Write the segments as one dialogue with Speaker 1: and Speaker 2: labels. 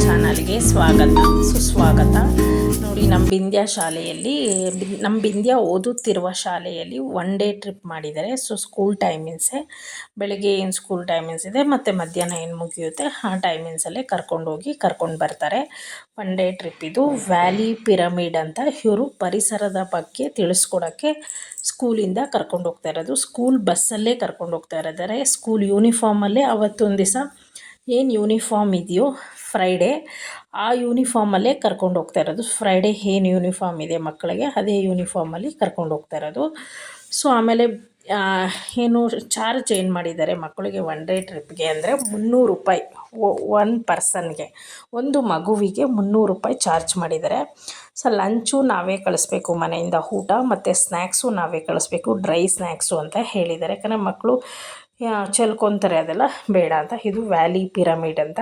Speaker 1: ಚಾನಲ್ಗೆ ಸ್ವಾಗತ. ಸುಸ್ವಾಗತ. ನೋಡಿ ನಮ್ಮ ಬಿಂದ್ಯ ಶಾಲೆಯಲ್ಲಿ ನಮ್ಮ ಬಿಂದ್ಯ ಓದುತ್ತಿರುವ ಶಾಲೆಯಲ್ಲಿ ಒನ್ ಡೇ ಟ್ರಿಪ್ ಮಾಡಿದ್ದಾರೆ. ಸೊ ಸ್ಕೂಲ್ ಟೈಮಿಂಗ್ಸೇ ಬೆಳಗ್ಗೆ ಏನು ಸ್ಕೂಲ್ ಟೈಮಿಂಗ್ಸ್ ಇದೆ, ಮತ್ತು ಮಧ್ಯಾಹ್ನ ಏನು ಮುಗಿಯುತ್ತೆ, ಆ ಟೈಮಿಂಗ್ಸಲ್ಲೇ ಕರ್ಕೊಂಡೋಗಿ ಕರ್ಕೊಂಡು ಬರ್ತಾರೆ. ಒನ್ ಡೇ ಟ್ರಿಪ್ ಇದು ವ್ಯಾಲಿ ಪಿರಮಿಡ್ ಅಂತ ಇವರು ಪರಿಸರದ ಬಗ್ಗೆ ತಿಳಿಸ್ಕೊಡೋಕ್ಕೆ ಸ್ಕೂಲಿಂದ ಕರ್ಕೊಂಡು ಹೋಗ್ತಾ ಇರೋದು. ಸ್ಕೂಲ್ ಬಸ್ಸಲ್ಲೇ ಕರ್ಕೊಂಡು ಹೋಗ್ತಾ ಇದ್ದಾರೆ. ಸ್ಕೂಲ್ ಯೂನಿಫಾರ್ಮಲ್ಲೇ ಅವತ್ತೊಂದು ದಿವಸ ಏನು ಯೂನಿಫಾರ್ಮ್ ಇದೆಯೋ ಫ್ರೈಡೇ ಆ ಯೂನಿಫಾರ್ಮಲ್ಲೇ ಕರ್ಕೊಂಡು ಹೋಗ್ತಾ ಇರೋದು. ಫ್ರೈಡೇ ಏನು ಯೂನಿಫಾರ್ಮ್ ಇದೆ ಮಕ್ಕಳಿಗೆ, ಅದೇ ಯೂನಿಫಾರ್ಮಲ್ಲಿ ಕರ್ಕೊಂಡು ಹೋಗ್ತಾ ಇರೋದು. ಸೊ ಆಮೇಲೆ ಏನು ಚಾರ್ಜ್ ಏನು ಮಾಡಿದ್ದಾರೆ ಮಕ್ಕಳಿಗೆ ಒನ್ ಡೇ ಟ್ರಿಪ್ಗೆ ಅಂದರೆ ಮುನ್ನೂರು ರೂಪಾಯಿ. ಒನ್ ಪರ್ಸನ್ಗೆ ಒಂದು ಮಗುವಿಗೆ ಮುನ್ನೂರು ರೂಪಾಯಿ ಚಾರ್ಜ್ ಮಾಡಿದ್ದಾರೆ. ಸೊ ಲಂಚು ನಾವೇ ಕಳಿಸ್ಬೇಕು ಮನೆಯಿಂದ ಊಟ, ಮತ್ತು ಸ್ನ್ಯಾಕ್ಸು ನಾವೇ ಕಳಿಸ್ಬೇಕು ಡ್ರೈ ಸ್ನ್ಯಾಕ್ಸು ಅಂತ ಹೇಳಿದ್ದಾರೆ. ಯಾಕಂದರೆ ಮಕ್ಕಳು ಚೆಲ್ಕೊತಾರೆ ಅದೆಲ್ಲ ಬೇಡ ಅಂತ. ಇದು ವ್ಯಾಲಿ ಪಿರಮಿಡ್ ಅಂತ.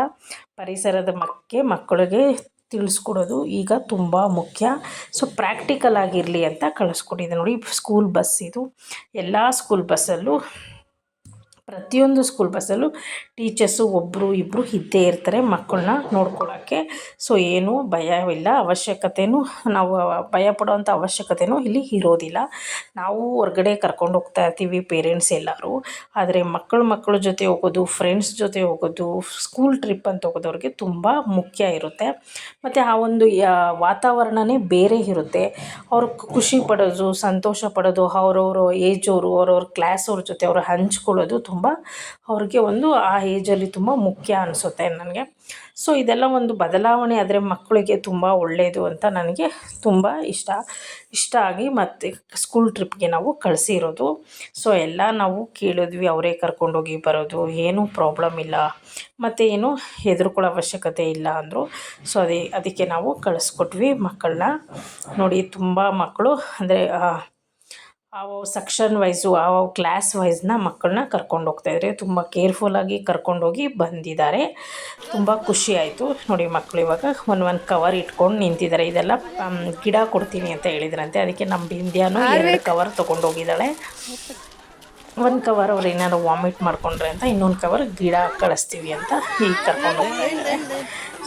Speaker 1: ಪರಿಸರದ ಮಕ್ಕೆ ಮಕ್ಕಳಿಗೆ ತಿಳಿಸ್ಕೊಡೋದು ಈಗ ತುಂಬ ಮುಖ್ಯ. ಸೊ ಪ್ರಾಕ್ಟಿಕಲ್ ಆಗಿರಲಿ ಅಂತ ಕಳಿಸ್ಕೊಟ್ಟಿದೆ ನೋಡಿ ಸ್ಕೂಲ್ ಬಸ್ ಇದು. ಎಲ್ಲ ಸ್ಕೂಲ್ ಬಸ್ಸಲ್ಲೂ ಪ್ರತಿಯೊಂದು ಸ್ಕೂಲ್ ಬಸ್ಸಲ್ಲೂ ಟೀಚರ್ಸು ಒಬ್ಬರು ಇಬ್ಬರು ಇದ್ದೇ ಇರ್ತಾರೆ ಮಕ್ಕಳನ್ನ ನೋಡ್ಕೊಳ್ಳೋಕ್ಕೆ ಸೊ ಏನೂ ಭಯವಿಲ್ಲ. ಅವಶ್ಯಕತೆಯೂ ನಾವು ಭಯ ಪಡೋವಂಥ ಅವಶ್ಯಕತೆಯೂ ಇಲ್ಲಿ ಇರೋದಿಲ್ಲ. ನಾವು ಹೊರಗಡೆ ಕರ್ಕೊಂಡು ಹೋಗ್ತಾ ಇರ್ತೀವಿ ಪೇರೆಂಟ್ಸ್ ಎಲ್ಲರೂ. ಆದರೆ ಮಕ್ಕಳು ಮಕ್ಕಳ ಜೊತೆ ಹೋಗೋದು ಫ್ರೆಂಡ್ಸ್ ಜೊತೆ ಹೋಗೋದು ಸ್ಕೂಲ್ ಟ್ರಿಪ್ ಅಂತ ಹೋಗೋದವ್ರಿಗೆ ತುಂಬ ಮುಖ್ಯ ಇರುತ್ತೆ. ಮತ್ತು ಆ ಒಂದು ವಾತಾವರಣವೇ ಬೇರೆ ಇರುತ್ತೆ. ಅವ್ರ ಖುಷಿ ಪಡೋದು, ಸಂತೋಷ ಪಡೋದು, ಅವ್ರವ್ರ ಏಜವರು ಅವ್ರವ್ರ ಕ್ಲಾಸ್ ಅವ್ರ ಜೊತೆ ಅವರು ಹಂಚ್ಕೊಳ್ಳೋದು ತುಂಬ ಅವ್ರಿಗೆ ಒಂದು ಆ ಏಜಲ್ಲಿ ತುಂಬ ಮುಖ್ಯ ಅನಿಸುತ್ತೆ ನನಗೆ. ಸೊ ಇದೆಲ್ಲ ಒಂದು ಬದಲಾವಣೆ ಆದರೆ ಮಕ್ಕಳಿಗೆ ತುಂಬ ಒಳ್ಳೆಯದು ಅಂತ ನನಗೆ ತುಂಬ ಇಷ್ಟ. ಇಷ್ಟ ಆಗಿ ಮತ್ತು ಸ್ಕೂಲ್ ಟ್ರಿಪ್ಗೆ ನಾವು ಕಳಿಸಿರೋದು. ಸೊ ಎಲ್ಲ ನಾವು ಕೇಳಿದ್ವಿ, ಅವರೇ ಕರ್ಕೊಂಡೋಗಿ ಬರೋದು, ಏನೂ ಪ್ರಾಬ್ಲಮ್ ಇಲ್ಲ. ಮತ್ತು ಏನು ಹೆದರ್ಕೊಳ್ಳೋ ಅವಶ್ಯಕತೆ ಇಲ್ಲ ಅಂದರು. ಸೊ ಅದೇ, ಅದಕ್ಕೆ ನಾವು ಕಳಿಸ್ಕೊಟ್ವಿ ಮಕ್ಕಳನ್ನ. ನೋಡಿ, ತುಂಬ ಮಕ್ಕಳು ಅಂದರೆ ಯಾವ ಸೆಕ್ಷನ್ ವೈಸು ಆ ಕ್ಲಾಸ್ ವೈಸ್ನ ಮಕ್ಕಳನ್ನ ಕರ್ಕೊಂಡು ಹೋಗ್ತಾಯಿದ್ರೆ ತುಂಬ ಕೇರ್ಫುಲ್ಲಾಗಿ ಕರ್ಕೊಂಡೋಗಿ ಬಂದಿದ್ದಾರೆ. ತುಂಬ ಖುಷಿ ಆಯಿತು. ನೋಡಿ ಮಕ್ಕಳು ಇವಾಗ ಒಂದು ಒಂದು ಕವರ್ ಇಟ್ಕೊಂಡು ನಿಂತಿದ್ದಾರೆ. ಇದೆಲ್ಲ ಗಿಡ ಕೊಡ್ತೀನಿ ಅಂತ ಹೇಳಿದ್ರಂತೆ. ಅದಕ್ಕೆ ನಮ್ಮ ಬಿಂದ್ಯಾನು ಎರಡು ಕವರ್ ತೊಗೊಂಡೋಗಿದ್ದಾಳೆ ಒಂದು ಕವರ್ ಅವ್ರು ಏನಾದ್ರು ವಾಮಿಟ್ ಮಾಡ್ಕೊಂಡ್ರೆ ಅಂತ ಇನ್ನೊಂದು ಕವರ್ ಗಿಡ ಕಳಿಸ್ತೀವಿ ಅಂತ ಈಗ ಕರ್ಕೊಂಡು ಹೋಗ್ತಾ ಇದ್ದಾರೆ.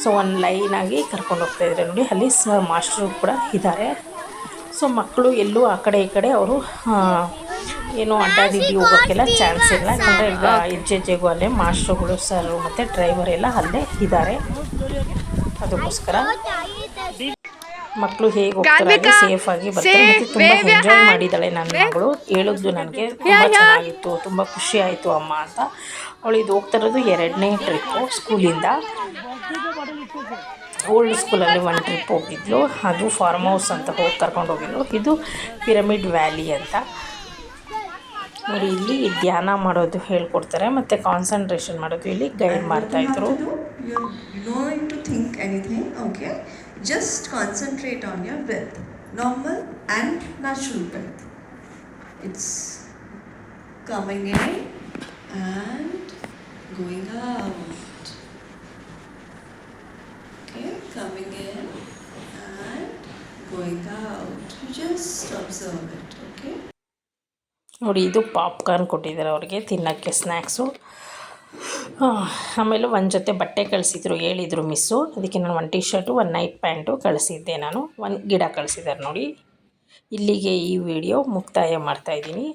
Speaker 1: ಸೊ ಒಂದು ಲೈನಾಗಿ ಕರ್ಕೊಂಡು ಹೋಗ್ತಾ ಇದ್ದಾರೆ. ನೋಡಿ ಅಲ್ಲಿ ಸ ಮಾಸ್ಟ್ರು ಕೂಡ ಇದ್ದಾರೆ. ಸೊ ಮಕ್ಕಳು ಎಲ್ಲೂ ಆ ಕಡೆ ಈ ಕಡೆ ಅವರು ಏನು ಅಡ್ಡಾದಿದ್ದು ಹೋಗೋಕ್ಕೆಲ್ಲ ಚಾನ್ಸ್ ಇಲ್ಲ. ಯಾಕಂದರೆ ಈಗ ಹೆಜ್ಜೆಜ್ಜೆಗೂ ಅಲ್ಲೇ ಮಾಸ್ಟ್ರುಗಳು ಸರ್ ಮತ್ತು ಡ್ರೈವರ್ ಎಲ್ಲ ಅಲ್ಲೇ ಇದ್ದಾರೆ. ಅದಕ್ಕೋಸ್ಕರ ಮಕ್ಕಳು ಹೇಗೆ ಹೋಗ್ತಾರೆ ಸೇಫ್ ಆಗಿ ಬರ್ತಾರೆ ಮತ್ತು ತುಂಬ ಎಂಜಾಯ್ ಮಾಡಿದ್ದಾಳೆ ನನ್ನ ಮಗಳು. ಹೇಳಿದ್ದು ನನಗೆ ತುಂಬ ಚೆನ್ನಾಗಿತ್ತು ತುಂಬ ಖುಷಿ ಆಯಿತು ಅಮ್ಮ ಅಂತ. ಅವಳು ಇದು ಹೋಗ್ತಾ ಇರೋದು ಎರಡನೇ ಟ್ರಿಪ್ಪು ಸ್ಕೂಲಿಂದ. ಓಲ್ಡ್ ಸ್ಕೂಲಲ್ಲಿ ಒಂದು ಟ್ರಿಪ್ ಹೋಗಿದ್ಲು. ಅದು ಫಾರ್ಮ್ ಹೌಸ್ ಅಂತ ಹೋಗಿ ಕರ್ಕೊಂಡೋಗಿದ್ಲು ಇದು ಪಿರಮಿಡ್ ವ್ಯಾಲಿ ಅಂತ. ನೋಡಿ ಇಲ್ಲಿ ಧ್ಯಾನ ಮಾಡೋದು ಹೇಳ್ಕೊಡ್ತಾರೆ ಮತ್ತು ಕಾನ್ಸಂಟ್ರೇಷನ್ ಮಾಡೋದು ಇಲ್ಲಿ ಗೈಡ್ ಮಾಡ್ತಾಯಿದ್ರು
Speaker 2: okay just concentrate on your breath normal and natural breath it's coming in and going off coming in and going out. You just observe it, okay?
Speaker 1: ನೋಡಿ ಇದು ಪಾಪ್ಕಾರ್ನ್ ಕೊಟ್ಟಿದ್ದಾರೆ ಅವ್ರಿಗೆ ತಿನ್ನೋಕ್ಕೆ ಸ್ನ್ಯಾಕ್ಸು ಆಮೇಲೆ ಒಂದು ಜೊತೆ ಬಟ್ಟೆ ಕಳಿಸಿದ್ರು ಹೇಳಿದರು ಮಿಸ್ಸು ಅದಕ್ಕೆ ನಾನು ಒಂದು ಟಿ ಶರ್ಟು ಒಂದು ನೈಟ್ ಪ್ಯಾಂಟು ಕಳಿಸಿದ್ದೆ ನಾನು ಒಂದು ಗಿಡ ಕಳಿಸಿದ್ದಾರೆ ನೋಡಿ ಇಲ್ಲಿಗೆ ಈ ವಿಡಿಯೋ ಮುಕ್ತಾಯ ಮಾಡ್ತಾಯಿದ್ದೀನಿ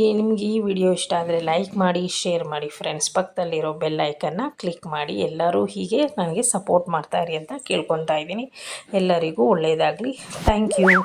Speaker 1: ಈ ನಿಮಗೆ ಈ ವಿಡಿಯೋ ಇಷ್ಟ ಆದರೆ ಲೈಕ್ ಮಾಡಿ, ಶೇರ್ ಮಾಡಿ, ಫ್ರೆಂಡ್ಸ್ ಪಕ್ಕದಲ್ಲಿರೋ ಬೆಲ್ ಐಕನ್ನ ಕ್ಲಿಕ್ ಮಾಡಿ. ಎಲ್ಲರೂ ಹೀಗೆ ನನಗೆ ಸಪೋರ್ಟ್ ಮಾಡ್ತಾಯಿರಿ ಅಂತ ಕೇಳ್ಕೊತಾ ಇದ್ದೀನಿ. ಎಲ್ಲರಿಗೂ ಒಳ್ಳೆಯದಾಗಲಿ ಥ್ಯಾಂಕ್ ಯು.